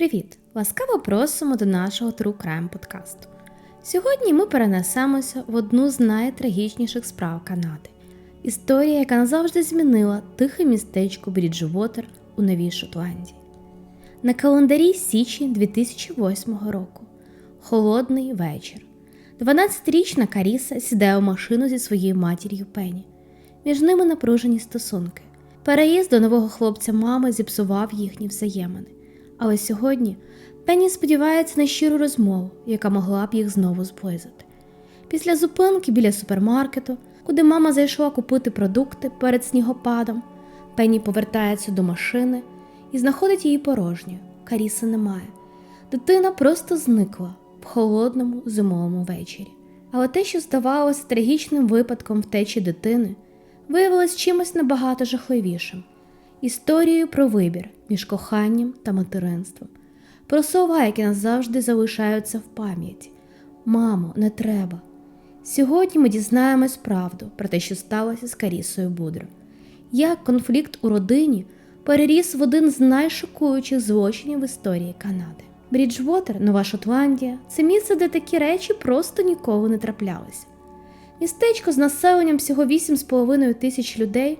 Привіт! Ласкаво просимо до нашого True Crime подкасту. Сьогодні ми перенесемося в одну з найтрагічніших справ Канади. Історія, яка назавжди змінила тихе містечко Бріджвотер у Новій Шотландії. На календарі січень 2008 року. Холодний вечір. 12-річна Каріса сідає у машину зі своєю матір'ю Пені. Між ними напружені стосунки. Переїзд до нового хлопця мами зіпсував їхні взаємини. Але сьогодні Пенні сподівається на щиру розмову, яка могла б їх знову зблизити. Після зупинки біля супермаркету, куди мама зайшла купити продукти перед снігопадом, Пенні повертається до машини і знаходить її порожньою. Каріси немає. Дитина просто зникла в холодному зимовому вечорі. Але те, що здавалося трагічним випадком втечі дитини, виявилось чимось набагато жахливішим історією про вибір між коханням та материнством, про слова, які назавжди залишаються в пам'яті. Мамо, не треба. Сьогодні ми дізнаємось правду про те, що сталося з Карісою Будро, як конфлікт у родині переріс в один з найшокуючих злочинів в історії Канади. Бріджвотер, Нова Шотландія це місце, де такі речі просто ніколи не траплялися. Містечко з населенням всього 8,5 тисяч людей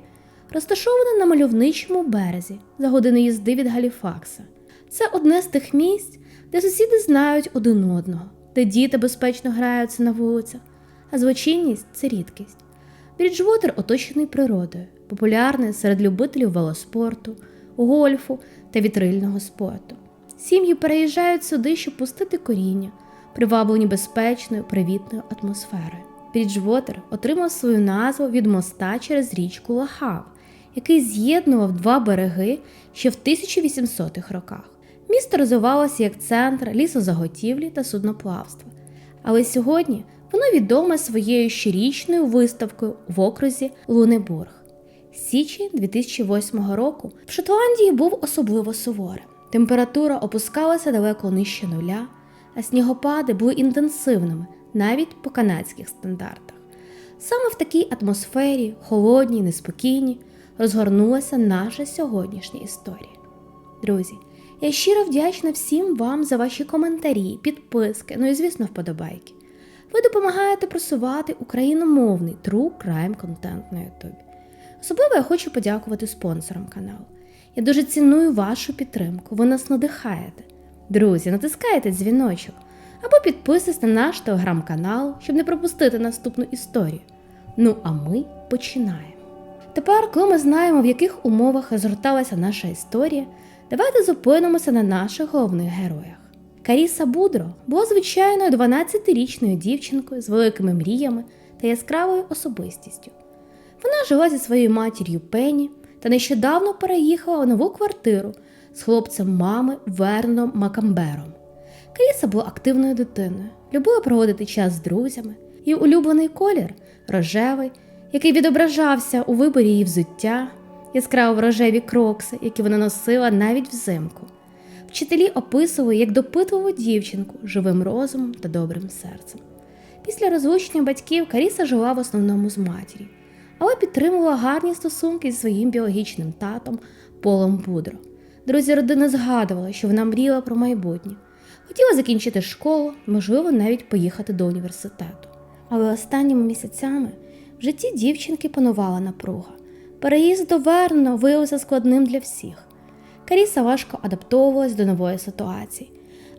розташоване на мальовничому березі за годину їзди від Галіфакса. Це одне з тих місць, де сусіди знають один одного, де діти безпечно граються на вулицях, а злочинність це рідкість. Бріджвотер оточений природою, популярний серед любителів велоспорту, гольфу та вітрильного спорту. Сім'ї переїжджають сюди, щоб пустити коріння, приваблені безпечною, привітною атмосферою. Бріджвотер отримав свою назву від моста через річку Лахав, який з'єднував два береги ще в 1800-х роках. Місто розвивалося як центр лісозаготівлі та судноплавства, але сьогодні воно відоме своєю щорічною виставкою в окрузі Лунебург. Січень 2008 року в Шотландії був особливо суворим. Температура опускалася далеко нижче нуля, а снігопади були інтенсивними навіть по канадських стандартах. Саме в такій атмосфері, холодній, неспокійній, розгорнулася наша сьогоднішня історія. Друзі, я щиро вдячна всім вам за ваші коментарі, підписки, ну і, звісно, вподобайки. Ви допомагаєте просувати україномовний true crime контент на YouTube. Особливо я хочу подякувати спонсорам каналу. Я дуже ціную вашу підтримку, ви нас надихаєте. Друзі, натискайте дзвіночок або підписуйтесь на наш телеграм-канал, щоб не пропустити наступну історію. Ну а ми починаємо. Тепер, коли ми знаємо, в яких умовах розгорталася наша історія, давайте зупинимося на наших головних героях. Каріса Будро була звичайною 12-річною дівчинкою з великими мріями та яскравою особистістю. Вона жила зі своєю матір'ю Пенні та нещодавно переїхала в нову квартиру з хлопцем мами Верном Макамбером. Каріса була активною дитиною, любила проводити час з друзями, її улюблений колір рожевий, який відображався у виборі її взуття, яскраво рожеві крокси, які вона носила навіть взимку. Вчителі описували як допитливу дівчинку живим розумом та добрим серцем. Після розлучення батьків Каріса жила в основному з матір'ю, але підтримувала гарні стосунки зі своїм біологічним татом Полом Будро. Друзі родини згадували, що вона мріяла про майбутнє. Хотіла закінчити школу, можливо, навіть поїхати до університету. Але останніми місяцями в житті дівчинки панувала напруга. Переїзд до Верно виявився складним для всіх. Каріса важко адаптовувалась до нової ситуації,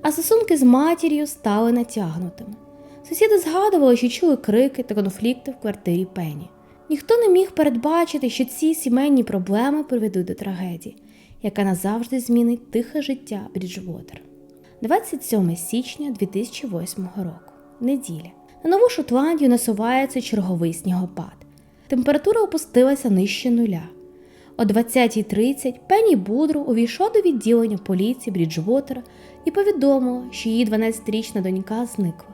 а стосунки з матір'ю стали натягнутими. Сусіди згадували, що чули крики та конфлікти в квартирі Пені. Ніхто не міг передбачити, що ці сімейні проблеми приведуть до трагедії, яка назавжди змінить тихе життя Бріджвотер. 27 січня 2008 року. Неділя. На нову Шотландію насувається черговий снігопад. Температура опустилася нижче нуля. О 20.30 Пенні Будро увійшла до відділення поліції Бріджвотера і повідомила, що її 12-річна донька зникла.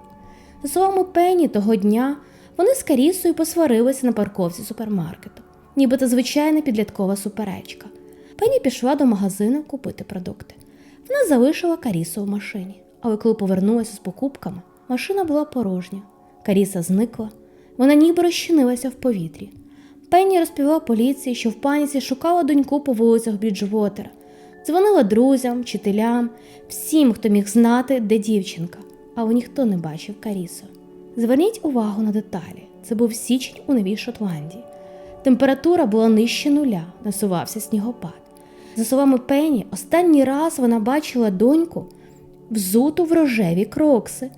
За словами Пенні, того дня вони з Карісою посварилися на парковці супермаркету, нібито звичайна підліткова суперечка. Пенні пішла до магазину купити продукти. Вона залишила Карісу в машині, але коли повернулася з покупками, машина була порожня. Каріса зникла, вона ніби розчинилася в повітрі. Пенні розповіла поліції, що в паніці шукала доньку по вулицях Бріджвотера. Дзвонила друзям, вчителям, всім, хто міг знати, де дівчинка, але ніхто не бачив Карісу. Зверніть увагу на деталі. Це був січень у Новій Шотландії. Температура була нижче нуля, насувався снігопад. За словами Пенні, останній раз вона бачила доньку взуту в рожеві крокси,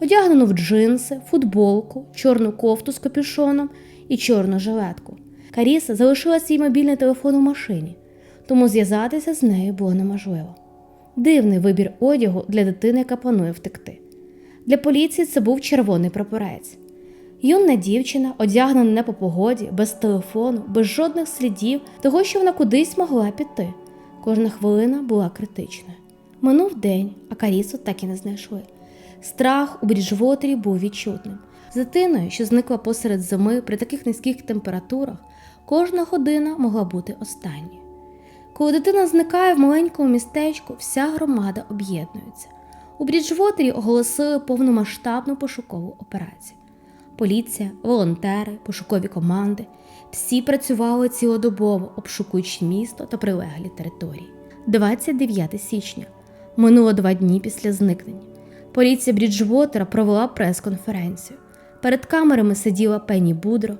одягнену в джинси, футболку, чорну кофту з капюшоном і чорну жилетку. Каріса залишила свій мобільний телефон у машині, тому зв'язатися з нею було неможливо. Дивний вибір одягу для дитини, яка планує втекти. Для поліції це був червоний прапорець. Юна дівчина, одягнена не по погоді, без телефону, без жодних слідів того, що вона кудись могла піти. Кожна хвилина була критичною. Минув день, а Карісу так і не знайшли. Страх у Бріджвотері був відчутним. З дитиною, що зникла посеред зими при таких низьких температурах, кожна година могла бути останньою. Коли дитина зникає в маленькому містечку, вся громада об'єднується. У Бріджвотері оголосили повномасштабну пошукову операцію. Поліція, волонтери, пошукові команди всі працювали цілодобово, обшукуючи місто та прилеглі території. 29 січня минуло два дні після зникнення. Поліція Бріджвотера провела прес-конференцію. Перед камерами сиділа Пенні Будро,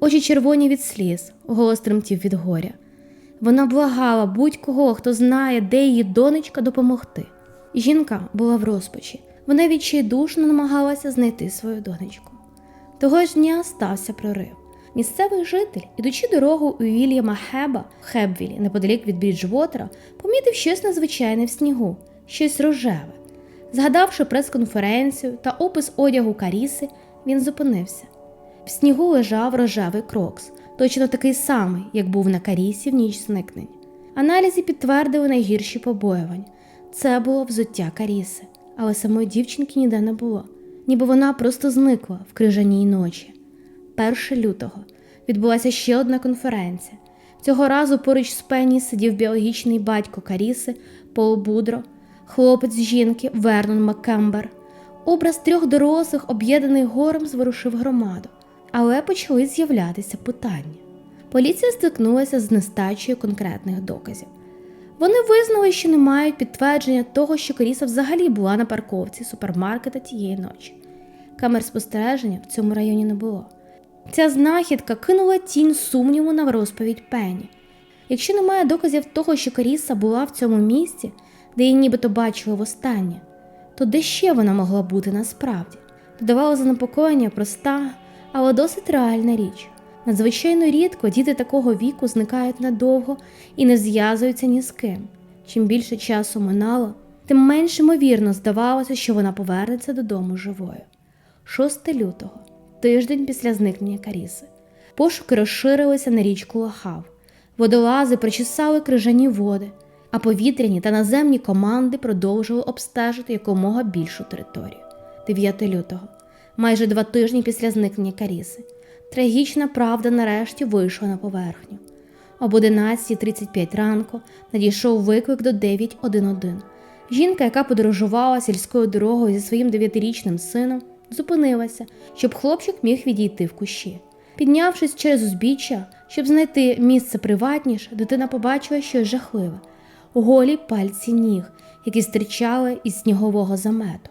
очі червоні від сліз, голос тремтів від горя. Вона благала будь-кого, хто знає, де її донечка допомогти. Жінка була в розпачі. Вона відчайдушно намагалася знайти свою донечку. Того ж дня стався прорив. Місцевий житель, ідучи дорогу у Вільяма Хеба в Хебвілі, неподалік від Бріджвотера, помітив щось надзвичайне в снігу, щось рожеве. Згадавши прес-конференцію та опис одягу Каріси, він зупинився. В снігу лежав рожевий крокс, точно такий самий, як був на Карісі в ніч зникнень. Аналізи підтвердили найгірші побоювання. Це було взуття Каріси, але самої дівчинки ніде не було, ніби вона просто зникла в крижаній ночі. 1 лютого відбулася ще одна конференція. Цього разу поруч з Пенні сидів біологічний батько Каріси Пол Будро, хлопець жінки Вернон Маккембер. Образ трьох дорослих, об'єднаних горем, зворушив громаду, але почали з'являтися питання. Поліція стикнулася з нестачею конкретних доказів. Вони визнали, що не мають підтвердження того, що Каріса взагалі була на парковці супермаркета тієї ночі. Камер спостереження в цьому районі не було. Ця знахідка кинула тінь сумніву на розповідь Пенні. Якщо немає доказів того, що Каріса була в цьому місці, де її нібито бачили востаннє, то де ще вона могла бути насправді? Додавала занепокоєння проста, але досить реальна річ. Надзвичайно рідко діти такого віку зникають надовго і не зв'язуються ні з ким. Чим більше часу минало, тим менш ймовірно здавалося, що вона повернеться додому живою. 6 лютого, тиждень після зникнення Каріси. Пошуки розширилися на річку Лахав. Водолази причесали крижані води, а повітряні та наземні команди продовжували обстежити якомога більшу територію. 9 лютого, майже два тижні після зникнення Каріси. Трагічна правда нарешті вийшла на поверхню. Об 11.35 ранку надійшов виклик до 911. Жінка, яка подорожувала сільською дорогою зі своїм дев'ятирічним сином, зупинилася, щоб хлопчик міг відійти в кущі. Піднявшись через узбіччя, щоб знайти місце приватніше, дитина побачила щось жахливе голі пальці ніг, які стирчали із снігового замету.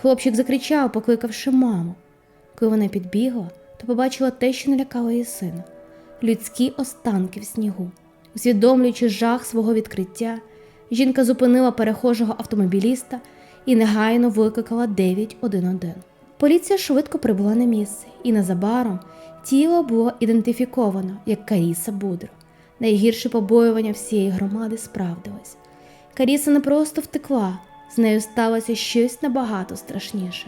Хлопчик закричав, покликавши маму. Коли вона підбігла, то побачила те, що налякало її сина людські останки в снігу. Усвідомлюючи жах свого відкриття, жінка зупинила перехожого автомобіліста і негайно викликала 911. Поліція швидко прибула на місце, і незабаром тіло було ідентифіковано як Каріса Будро. Найгірше побоювання всієї громади справдилось. Каріса не просто втекла, з нею сталося щось набагато страшніше.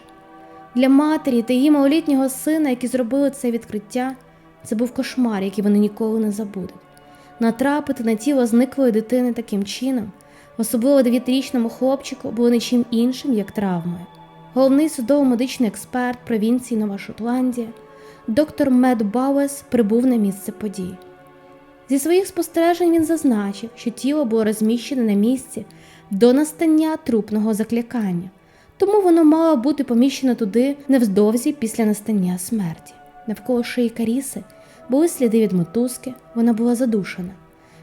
Для матері та її малолітнього сина, які зробили це відкриття, це був кошмар, який вони ніколи не забудуть. Натрапити на тіло зниклої дитини таким чином, особливо дев'ятирічному хлопчику, було нічим іншим, як травмою. Головний судово-медичний експерт провінції Нова Шотландія, доктор Мед Бауес прибув на місце події. Зі своїх спостережень він зазначив, що тіло було розміщене на місці до настання трупного закликання, тому воно мало бути поміщено туди невздовзі після настання смерті. Навколо шиї Каріси були сліди від мотузки, вона була задушена.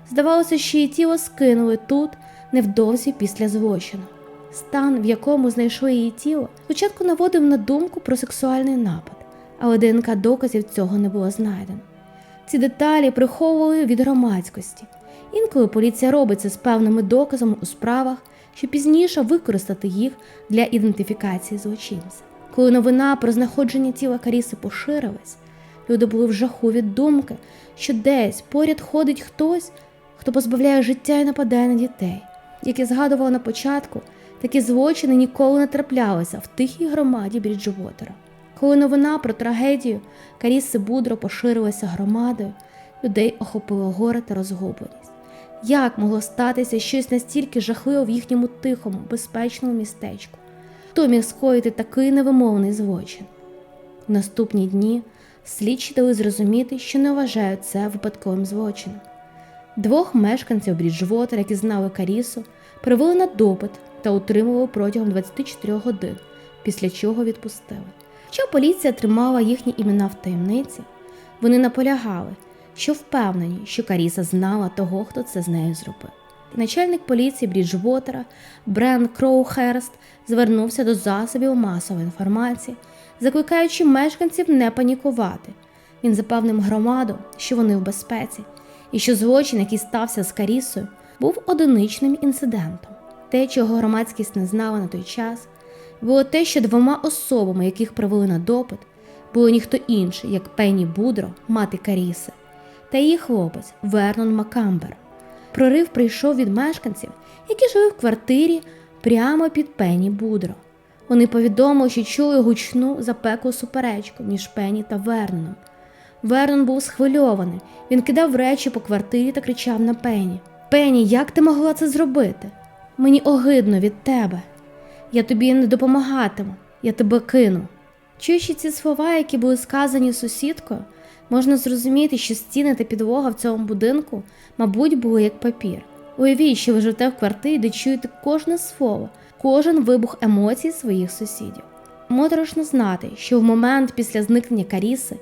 Здавалося, що її тіло скинули тут невдовзі після злочину. Стан, в якому знайшли її тіло, спочатку наводив на думку про сексуальний напад, але ДНК доказів цього не було знайдено. Ці деталі приховували від громадськості. Інколи поліція робить це з певними доказами у справах, щоб пізніше використати їх для ідентифікації злочинця. Коли новина про знаходження тіла Каріси поширилась, люди були в жаху від думки, що десь поряд ходить хтось, хто позбавляє життя і нападає на дітей. Як я згадувала на початку, такі злочини ніколи не траплялися в тихій громаді Бріджвотера. Коли новина про трагедію Каріси Будро поширилася громадою, людей охопило горе та розгубленість. Як могло статися щось настільки жахливе в їхньому тихому, безпечному містечку? Хто міг скоїти такий невимовний злочин? В наступні дні слідчі дали зрозуміти, що не вважають це випадковим злочином. Двох мешканців Бріджвотера, які знали Карісу, привели на допит та утримували протягом 24 годин, після чого відпустили. Хоча поліція тримала їхні імена в таємниці, вони наполягали, що впевнені, що Каріса знала того, хто це з нею зробив. Начальник поліції Бріджвотера Брен Кроухерст звернувся до засобів масової інформації, закликаючи мешканців не панікувати. Він запевнив громаду, що вони в безпеці, і що злочин, який стався з Карісою, був одиничним інцидентом. Те, чого громадськість не знала на той час, було те, що двома особами, яких привели на допит, було ніхто інший, як Пенні Будро, мати Каріси, та її хлопець Вернон Макамбер. Прорив прийшов від мешканців, які жили в квартирі прямо під Пенні Будро. Вони повідомили, що чули гучну запеклу суперечку між Пенні та Верноном. Вернон був схвильований. Він кидав речі по квартирі та кричав на Пенні: Пенні, як ти могла це зробити? Мені огидно від тебе. Я тобі не допомагатиму, я тебе кину. Чуючи ці слова, які були сказані сусідкою, можна зрозуміти, що стіни та підлога в цьому будинку, мабуть, були як папір. Уявіть, що ви живете в квартирі, де чуєте кожне слово, кожен вибух емоцій своїх сусідів. Моторошно знати, що в момент після зникнення Каріси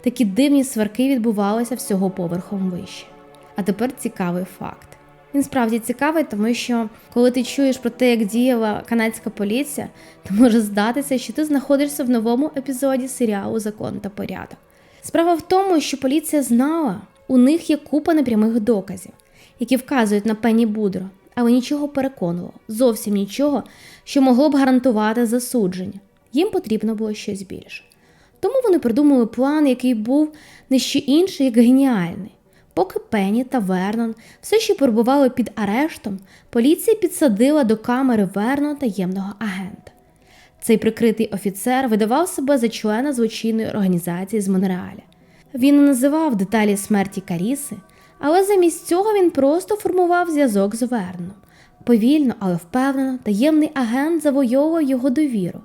такі дивні сварки відбувалися всього поверхом вище. А тепер цікавий факт. Він справді цікавий, тому що коли ти чуєш про те, як діяла канадська поліція, то може здатися, що ти знаходишся в новому епізоді серіалу Закон та порядок. Справа в тому, що поліція знала, у них є купа непрямих доказів, які вказують на Пенні Будро, але нічого переконувало, зовсім нічого, що могло б гарантувати засудження. Їм потрібно було щось більше. Тому вони придумали план, який був не що інший, як геніальний. Поки Пенні та Вернон все ще перебували під арештом, поліція підсадила до камери Вернона таємного агента. Цей прикритий офіцер видавав себе за члена злочинної організації з Монреаля. Він не називав деталі смерті Каріси, але замість цього він просто формував зв'язок з Верноном. Повільно, але впевнено, таємний агент завойовував його довіру,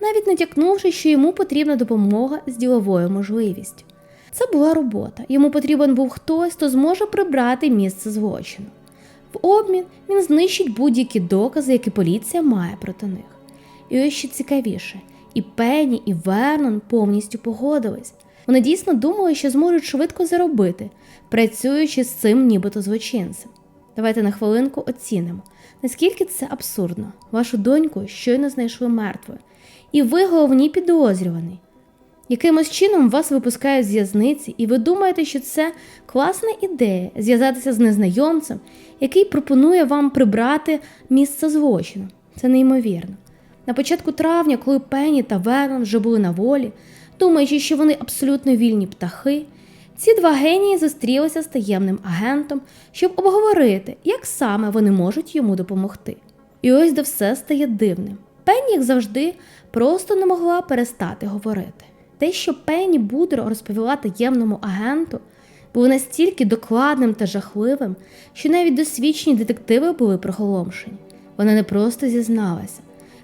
навіть натякнувши, що йому потрібна допомога з діловою можливістю. Це була робота. Йому потрібен був хтось, хто зможе прибрати місце злочину. В обмін він знищить будь-які докази, які поліція має проти них. І ось що цікавіше, і Пенні, і Вернон повністю погодились. Вони дійсно думали, що зможуть швидко заробити, працюючи з цим нібито злочинцем. Давайте на хвилинку оцінимо, наскільки це абсурдно. Вашу доньку щойно знайшли мертвою, і ви головні підозрюваний. Якимось чином вас випускають з в'язниці, і ви думаєте, що це класна ідея зв'язатися з незнайомцем, який пропонує вам прибрати місце злочину. Це неймовірно. На початку травня, коли Пенні та Вернон вже були на волі, думаючи, що вони абсолютно вільні птахи, ці два генії зустрілися з таємним агентом, щоб обговорити, як саме вони можуть йому допомогти. І ось де все стає дивним. Пенні, як завжди, просто не могла перестати говорити. Те, що Пенні Будро розповіла таємному агенту, було настільки докладним та жахливим, що навіть досвідчені детективи були приголомшені. Вона не просто зізналася,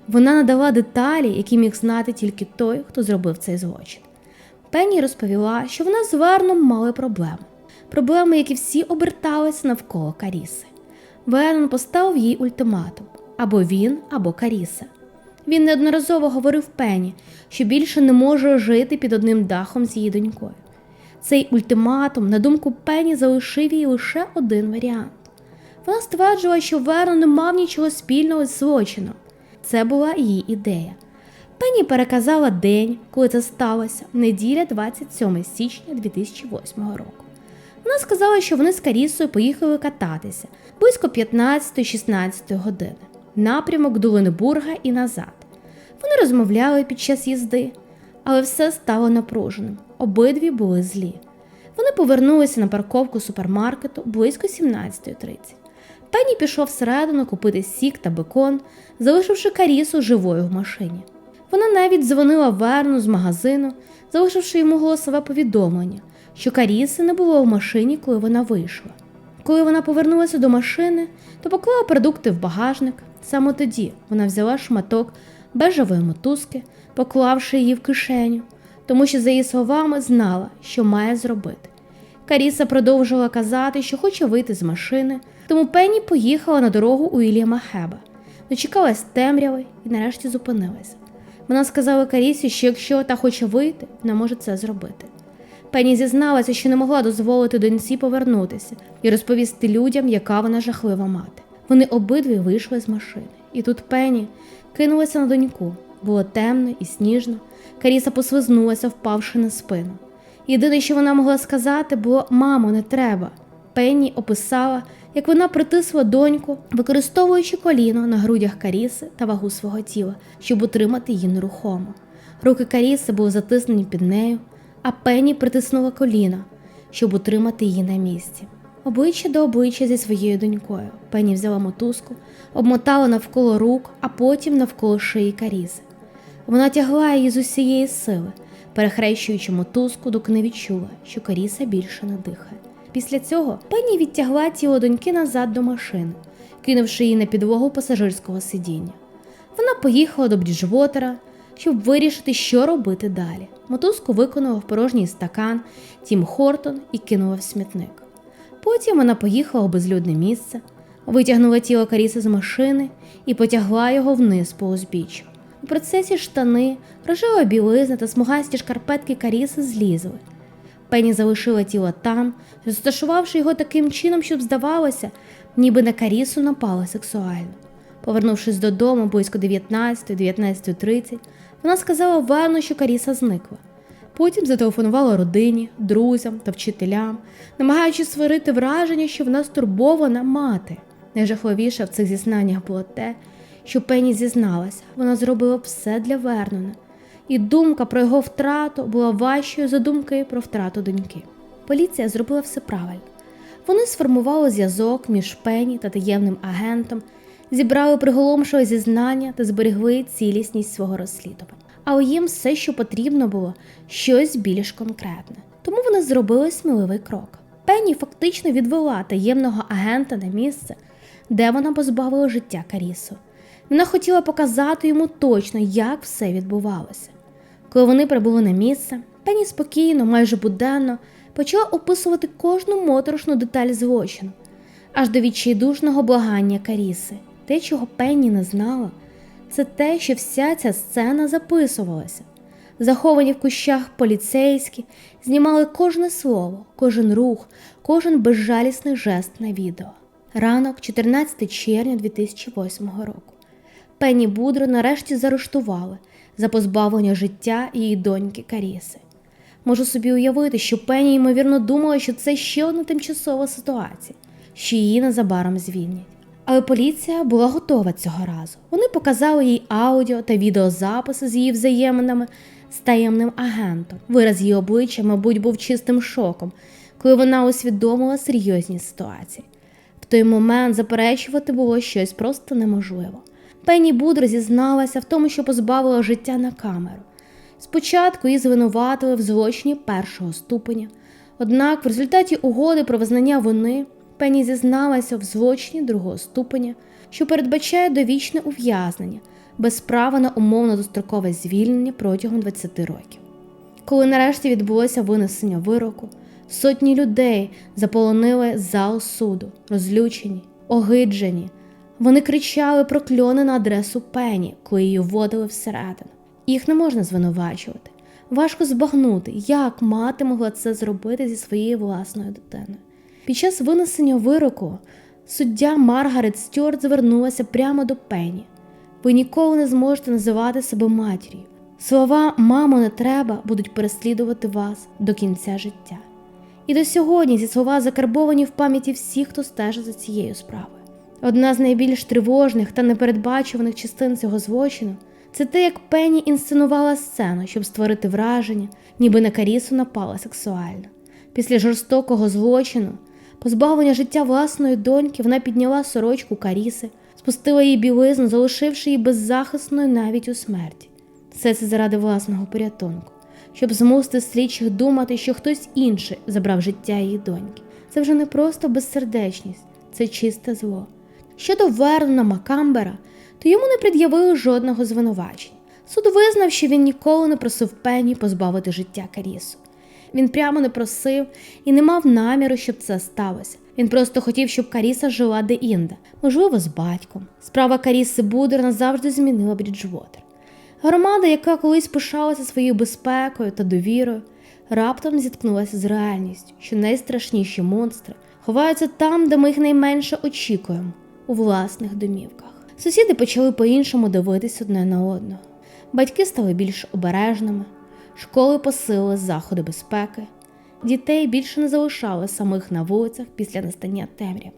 вона надала деталі, які міг знати тільки той, хто зробив цей злочин. Пенні розповіла, що вона з Верном мали проблеми. Проблеми, які всі оберталися навколо Каріси. Вернон поставив їй ультиматум або він, або Каріса. Він неодноразово говорив Пенні, що більше не може жити під одним дахом з її донькою. Цей ультиматум, на думку Пенні, залишив їй лише один варіант. Вона стверджувала, що Вернон не мав нічого спільного з злочином. Це була її ідея. Пенні переказала день, коли це сталося, неділя 27 січня 2008 року. Вона сказала, що вони з Карісою поїхали кататися близько 15-16 години, напрямок до Ленебурга і назад. Вони розмовляли під час їзди, але все стало напруженим. Обидві були злі. Вони повернулися на парковку супермаркету близько 17.30. Пенні пішов всередину купити сік та бекон, залишивши Карісу живою в машині. Вона навіть дзвонила Верну з магазину, залишивши йому голосове повідомлення, що Каріси не було в машині, коли вона вийшла. Коли вона повернулася до машини, то поклала продукти в багажник. Саме тоді вона взяла шматок бежевої мотузки, поклавши її в кишеню, тому що, за її словами, знала, що має зробити. Каріса продовжила казати, що хоче вийти з машини, тому Пенні поїхала на дорогу у Іліама Хеба, дочекалась темряви і нарешті зупинилася. Вона сказала Карісі, що якщо та хоче вийти, вона може це зробити. Пенні зізналася, що не могла дозволити доньці повернутися і розповісти людям, яка вона жахлива мати. Вони обидві вийшли з машини, і тут Пенні кинулася на доньку. Було темно і сніжно. Каріса послизнулася, впавши на спину. Єдине, що вона могла сказати, було мамо, не треба. Пенні описала, як вона притисла доньку, використовуючи коліно на грудях Каріси та вагу свого тіла, щоб утримати її нерухомо. Руки Каріси були затиснені під нею, а Пенні притиснула коліна, щоб утримати її на місці. Обличчя до обличчя зі своєю донькою. Пенні взяла мотузку, обмотала навколо рук, а потім навколо шиї Каріси. Вона тягла її з усієї сили, перехрещуючи мотузку, доки не відчула, що Каріса більше не дихає. Після цього Пенні відтягла тіло доньки назад до машини, кинувши її на підлогу пасажирського сидіння. Вона поїхала до Бріджвотера, щоб вирішити, що робити далі. Мотузку виконала в порожній стакан Тім Хортон і кинула в смітник. Потім вона поїхала у безлюдне місце, витягнула тіло Каріси з машини і потягла його вниз по узбіччю. У процесі штани, рожева білизна та смугасті шкарпетки Каріси злізли. Пенні залишила тіло там, розташувавши його таким чином, щоб здавалося, ніби на Карісу напала сексуально. Повернувшись додому близько 19-19.30, вона сказала Верну, що Каріса зникла. Потім зателефонувала родині, друзям та вчителям, намагаючись створити враження, що вона стурбована мати. Найжахливіше в цих зізнаннях було те, що Пенні зізналася, вона зробила все для Вернона, і думка про його втрату була важчою за думки про втрату доньки. Поліція зробила все правильно. Вони сформували зв'язок між Пенні та таємним агентом, зібрали приголомшове зізнання та зберегли цілісність свого розслідування. Але їм все, що потрібно було, щось більш конкретне. Тому вони зробили сміливий крок. Пенні фактично відвела таємного агента на місце, де вона позбавила життя Карісу. Вона хотіла показати йому точно, як все відбувалося. Коли вони прибули на місце, Пенні спокійно, майже буденно, почала описувати кожну моторошну деталь злочину, аж до відчайдушного благання Каріси. Те, чого Пенні не знала, це те, що вся ця сцена записувалася. Заховані в кущах поліцейські знімали кожне слово, кожен рух, кожен безжалісний жест на відео. Ранок, 14 червня 2008 року. Пенні Будро нарешті заарештували за позбавлення життя її доньки Каріси. Можу собі уявити, що Пенні ймовірно думала, що це ще одна тимчасова ситуація, що її незабаром звільнять. Але поліція була готова цього разу. Вони показали їй аудіо та відеозаписи з її взаєминами з таємним агентом. Вираз її обличчя, мабуть, був чистим шоком, коли вона усвідомила серйозні ситуації. В той момент заперечувати було щось просто неможливо. Пенні Будро зізналася в тому, що позбавила життя на камеру. Спочатку її звинуватили в злочині першого ступеня, однак в результаті угоди про визнання вини Пенні зізналася в злочині другого ступеня, що передбачає довічне ув'язнення без права на умовно дострокове звільнення протягом 20 років. Коли нарешті відбулося винесення вироку, сотні людей заполонили зал суду, розлючені, огиджені. Вони кричали прокльони на адресу Пені, коли її вводили всередину. Їх не можна звинувачувати. Важко збагнути, як мати могла це зробити зі своєю власною дитиною. Під час винесення вироку суддя Маргарет Стюарт звернулася прямо до Пенні. Ви ніколи не зможете називати себе матір'ю. Слова мамо не треба будуть переслідувати вас до кінця життя. І до сьогодні ці слова закарбовані в пам'яті всіх, хто стежить за цією справою. Одна з найбільш тривожних та непередбачуваних частин цього злочину це те, як Пенні інсценувала сцену, щоб створити враження, ніби на Карісу напала сексуально. Після жорстокого злочину, позбавлення життя власної доньки, вона підняла сорочку Каріси, спустила її білизну, залишивши її беззахисною навіть у смерті. Все це заради власного порятунку, щоб змусити слідчих думати, що хтось інший забрав життя її доньки. Це вже не просто безсердечність, це чисте зло. Щодо Вернона Макамбера, то йому не пред'явили жодного звинувачення. Суд визнав, що він ніколи не просив Пенні позбавити життя Карісу. Він прямо не просив і не мав наміру, щоб це сталося. Він просто хотів, щоб Каріса жила де-інде, можливо, з батьком. Справа Каріси Будер назавжди змінила Бріджвотер. Громада, яка колись пишалася своєю безпекою та довірою, раптом зіткнулася з реальністю, що найстрашніші монстри ховаються там, де ми їх найменше очікуємо, у власних домівках. Сусіди почали по-іншому дивитись одне на одного. Батьки стали більш обережними, школи посилили заходи безпеки, дітей більше не залишали самих на вулицях після настання темряв.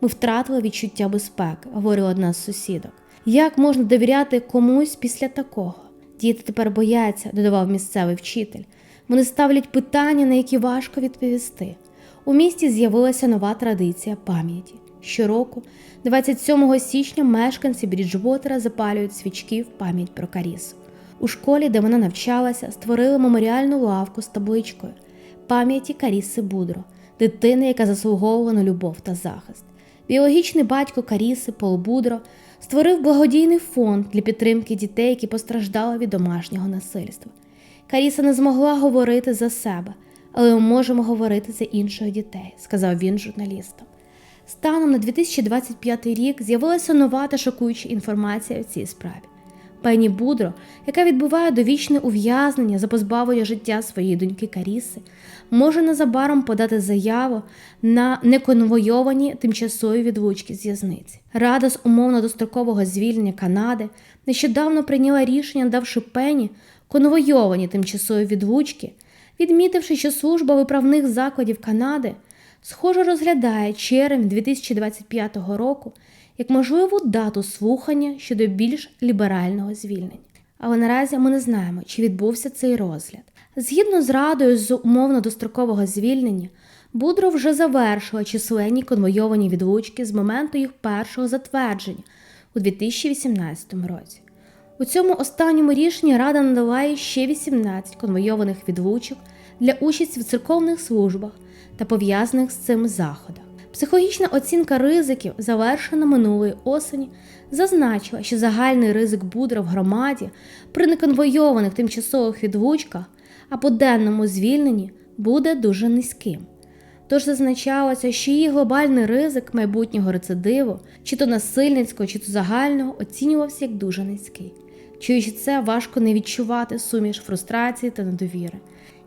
Ми втратили відчуття безпеки, говорила одна з сусідок. Як можна довіряти комусь після такого? Діти тепер бояться, додавав місцевий вчитель. Вони ставлять питання, на які важко відповісти. У місті з'явилася нова традиція пам'яті. Щороку, 27 січня, мешканці Бріджвотера запалюють свічки в пам'ять про Карісу. У школі, де вона навчалася, створили меморіальну лавку з табличкою пам'яті Каріси Будро, дитини, яка заслуговувала на любов та захист. Біологічний батько Каріси Пол Будро створив благодійний фонд для підтримки дітей, які постраждали від домашнього насильства. Каріса не змогла говорити за себе, але ми можемо говорити за інших дітей, сказав він журналістам. Станом на 2025 рік з'явилася нова та шокуюча інформація у цій справі. Пені Будро, яка відбуває довічне ув'язнення за позбавлення життя своєї доньки Каріси, може незабаром подати заяву на неконвойовані тимчасові відлучки з в'язниці. Рада з умовно дострокового звільнення Канади нещодавно прийняла рішення, давши Пені конвойовані тимчасові відлучки, відмітивши, що служба виправних закладів Канади схоже розглядає червень 2025 року як можливу дату слухання щодо більш ліберального звільнення. Але наразі ми не знаємо, чи відбувся цей розгляд. Згідно з радою з умовно дострокового звільнення, Будро вже завершила численні конвойовані відлучки з моменту їх першого затвердження у 2018 році. У цьому останньому рішенні Рада надала ще 18 конвойованих відлучок для участі в церковних службах та пов'язаних з цим заходах. Психологічна оцінка ризиків, завершена минулої осені, зазначила, що загальний ризик Будра в громаді при неконвойованих тимчасових відлучках а по денному звільненні буде дуже низьким. Тож зазначалося, що її глобальний ризик майбутнього рецидиву, чи то насильницького, чи то загального, оцінювався як дуже низький. Чуючи це, важко не відчувати суміш фрустрації та недовіри.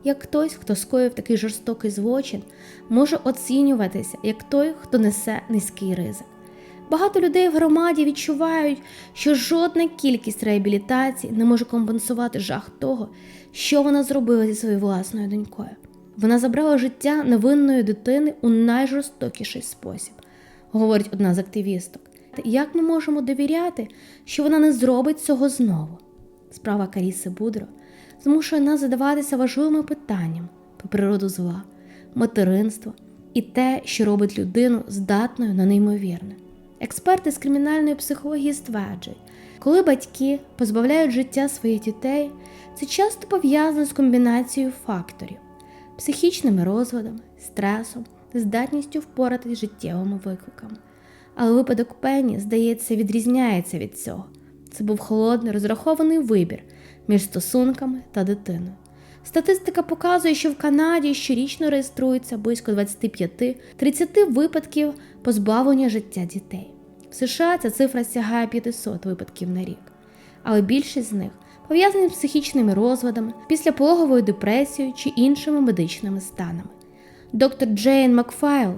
Як хтось, хто скоїв такий жорстокий злочин, може оцінюватися як той, хто несе низький ризик. Багато людей в громаді відчувають, що жодна кількість реабілітацій не може компенсувати жах того, що вона зробила зі своєю власною донькою. Вона забрала життя невинної дитини у найжорстокіший спосіб, говорить одна з активісток. Як ми можемо довіряти, що вона не зробить цього знову? Справа Каріси Будро змушує нас задаватися важливими питаннями про природу зла, материнство і те, що робить людину здатною на неймовірне. Експерти з кримінальної психології стверджують, коли батьки позбавляють життя своїх дітей, це часто пов'язано з комбінацією факторів, психічними розладами, стресом, здатністю впоратись життєвими викликами. Але випадок Пенні, здається, відрізняється від цього. Це був холодний, розрахований вибір між стосунками та дитиною. Статистика показує, що в Канаді щорічно реєструється близько 25-30 випадків позбавлення життя дітей. В США ця цифра сягає 500 випадків на рік, але більшість з них пов'язані з психічними розладами, післяпологовою депресією чи іншими медичними станами. Доктор Джейн Макфайл,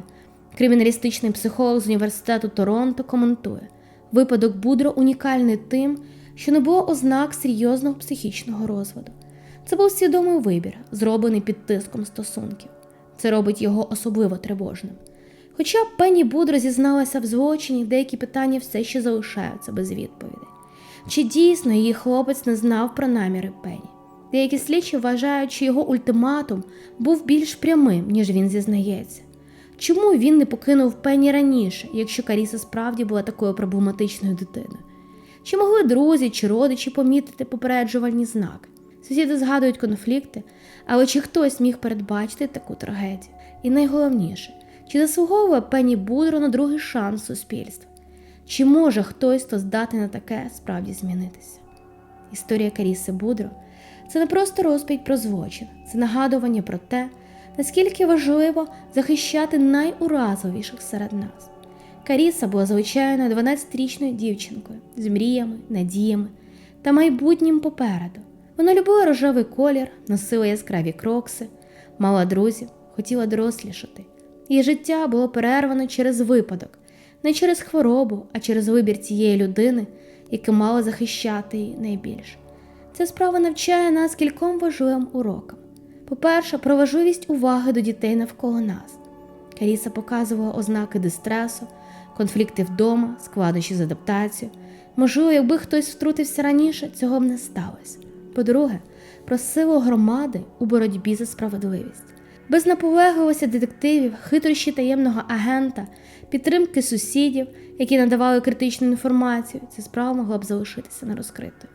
криміналістичний психолог з університету Торонто, коментує: випадок Будро унікальний тим, що не було ознак серйозного психічного розладу. Це був свідомий вибір, зроблений під тиском стосунків. Це робить його особливо тривожним. Хоча Пенні Будро зізналася в злочині, деякі питання все ще залишаються без відповідей. Чи дійсно її хлопець не знав про наміри Пенні? Деякі слідчі вважають, що його ультиматум був більш прямим, ніж він зізнається. Чому він не покинув Пенні раніше, якщо Каріса справді була такою проблематичною дитиною? Чи могли друзі чи родичі помітити попереджувальні знаки? Сусіди згадують конфлікти, але чи хтось міг передбачити таку трагедію? І найголовніше, чи заслуговує Пенні Будро на другий шанс суспільства? Чи може хтось, хто здатний на таке, справді змінитися? Історія Каріси Будро це не просто розповідь про злочин, це нагадування про те, наскільки важливо захищати найуразливіших серед нас. Каріса була звичайною 12-річною дівчинкою з мріями, надіями та майбутнім попереду. Вона любила рожевий колір, носила яскраві крокси, мала друзів, хотіла дорослішати. Її життя було перервано через випадок, не через хворобу, а через вибір цієї людини, яка мала захищати її найбільше. Ця справа навчає нас кільком важливим урокам. По-перше, про важливість уваги до дітей навколо нас. Каріса показувала ознаки дистресу, конфлікти вдома, складнощі з адаптацією. Можливо, якби хтось втрутився раніше, цього б не сталося. По-друге, про силу громади у боротьбі за справедливість. Без наполегливості детективів, хитрощі таємного агента, підтримки сусідів, які надавали критичну інформацію, ця справа могла б залишитися нерозкритою.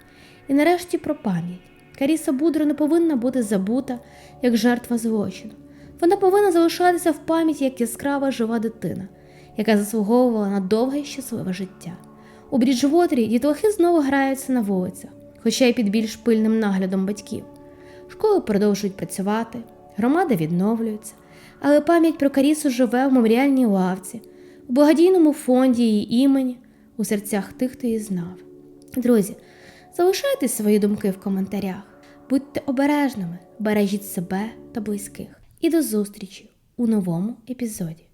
І нарешті про пам'ять. Каріса Будро не повинна бути забута як жертва злочину. Вона повинна залишатися в пам'яті як яскрава жива дитина, яка заслуговувала на довге і щасливе життя. У Бріджвотері дітлахи знову граються на вулицях, хоча й під більш пильним наглядом батьків. Школи продовжують працювати, громада відновлюється, але пам'ять про Карісу живе в меморіальній лавці, у благодійному фонді її імені, у серцях тих, хто її знав. Друзі, залишайте свої думки в коментарях, будьте обережними, бережіть себе та близьких. І до зустрічі у новому епізоді.